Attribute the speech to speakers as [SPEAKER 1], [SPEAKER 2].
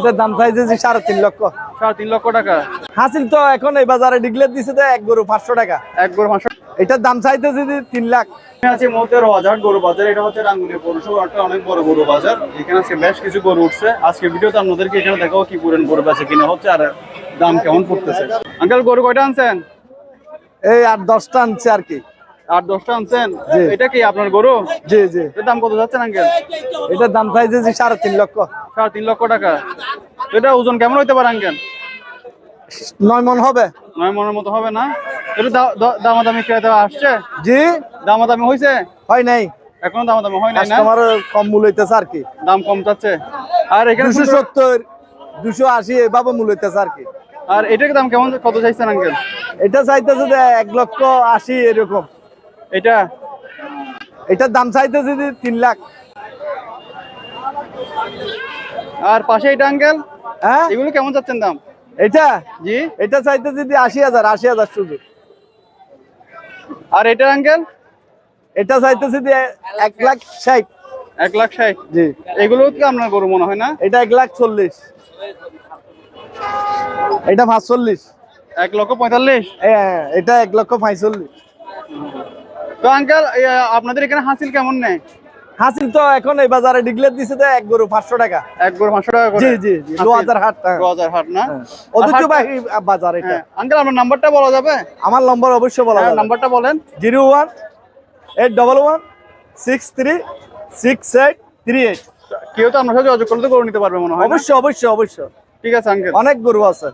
[SPEAKER 1] এটার দাম চাইছে সাড়ে তিন লক্ষ।
[SPEAKER 2] সাড়ে তিন লক্ষ টাকা।
[SPEAKER 1] হাসিল তো এখন এই বাজারে ডিগলেট দিছে তো এক গরু পাঁচশো টাকা।
[SPEAKER 2] এক গরু মাংস
[SPEAKER 1] এটার দাম চাইতেছে যে তিন লাখ।
[SPEAKER 2] আছে বাজার গরু বাজার এটা হচ্ছে রাঙ্গুনিয়া পৌরসভা একটা অনেক বড় গরু বাজার। এখানে আছে বেশ কিছু গরু উঠছে। আজকে ভিডিওতে আপনাদেরকে এখানে দেখাবো কি পুরেন গরু বেচে কিনা হচ্ছে আর দাম কেমন পড়তেছে। আঙ্কেল গরু কয়টা আনছেন?
[SPEAKER 1] এই আট দশটা আনছে আর কি।
[SPEAKER 2] আট দশটা আনছেন? এটা কি আপনার গরু?
[SPEAKER 1] জি জি।
[SPEAKER 2] এর দাম কত যাচ্ছেন আঙ্কেল?
[SPEAKER 1] এটার দাম চাইছে যে সাড়ে তিন লক্ষ।
[SPEAKER 2] সাড়ে তিন লক্ষ টাকা। এটা ওজন কেমন হইতে পারে আঙ্কেল?
[SPEAKER 1] নয় মন হবে।
[SPEAKER 2] নয় মনের মতো হবে না? এটা দামাদামি ক্রেতা আসছে?
[SPEAKER 1] জি।
[SPEAKER 2] দামাদামি হয়েছে
[SPEAKER 1] হয় নাই।
[SPEAKER 2] এখনও দামাদামি হয় নাই না?
[SPEAKER 1] কাস্টমার কম মূল হইতেছে আর কি।
[SPEAKER 2] দাম কম চাচ্ছে। আর এখানে
[SPEAKER 1] দুশো সত্তর দুশো আশি এভাবে মূল হইতেছে আর কি।
[SPEAKER 2] আর এটার দাম কেমন কত চাইছেন আঙ্কেল?
[SPEAKER 1] এটা চাইতেছে যে এক লক্ষ আশি এরকম।
[SPEAKER 2] এটা?
[SPEAKER 1] এটার দাম চাইতেছে যে তিন লাখ।
[SPEAKER 2] আর পাশে এটা আঙ্কেল?
[SPEAKER 1] হ্যাঁ?
[SPEAKER 2] এগুলো কেমন চাচ্ছেন দাম?
[SPEAKER 1] এটা?
[SPEAKER 2] জি।
[SPEAKER 1] এটা চাইতে যে আশি হাজার আশি হাজার শুধু।
[SPEAKER 2] আর এটা আঙ্কেল?
[SPEAKER 1] এটা চাইতেছে যে এক লাখ ষাট।
[SPEAKER 2] এক লাখ ষাট?
[SPEAKER 1] জি।
[SPEAKER 2] এগুলো কি আপনার গরু মনে হয় না?
[SPEAKER 1] এটা এক লাখ চল্লিশ। এটা পাঁচচল্লিশ।
[SPEAKER 2] এক লক্ষ পঁয়তাল্লিশ?
[SPEAKER 1] এটা এক লক্ষ পঁয়তাল্লিশ
[SPEAKER 2] তো আঙ্কেল আপনাদের এখানে হাসিল কেমন নেই
[SPEAKER 1] হাসিল তো এখন এই বাজারে ডিগলেট দিছে তো এক গরু পাঁচশো টাকা।
[SPEAKER 2] এক গরু পাঁচশো টাকা করে।
[SPEAKER 1] জি জি জি দু হাজার হাট
[SPEAKER 2] দু হাজার হাট না?
[SPEAKER 1] অধিক বাজার এটা।
[SPEAKER 2] হ্যাঁ আঙ্কেল আপনার নাম্বারটা বলা যাবে?
[SPEAKER 1] আমার নম্বর অবশ্যই বলা
[SPEAKER 2] হ্যাঁ,
[SPEAKER 1] যাবে।
[SPEAKER 2] নাম্বারটা বলেন।
[SPEAKER 1] Zero one eight double one six three six eight three eight.
[SPEAKER 2] কেউ তো আপনার সাথে যোগাযোগ করলে তো গরু নিতে পারবে মনে হয়?
[SPEAKER 1] অবশ্যই অবশ্যই অবশ্যই।
[SPEAKER 2] ঠিক আছে আঙ্কেল
[SPEAKER 1] অনেক গরু আছে।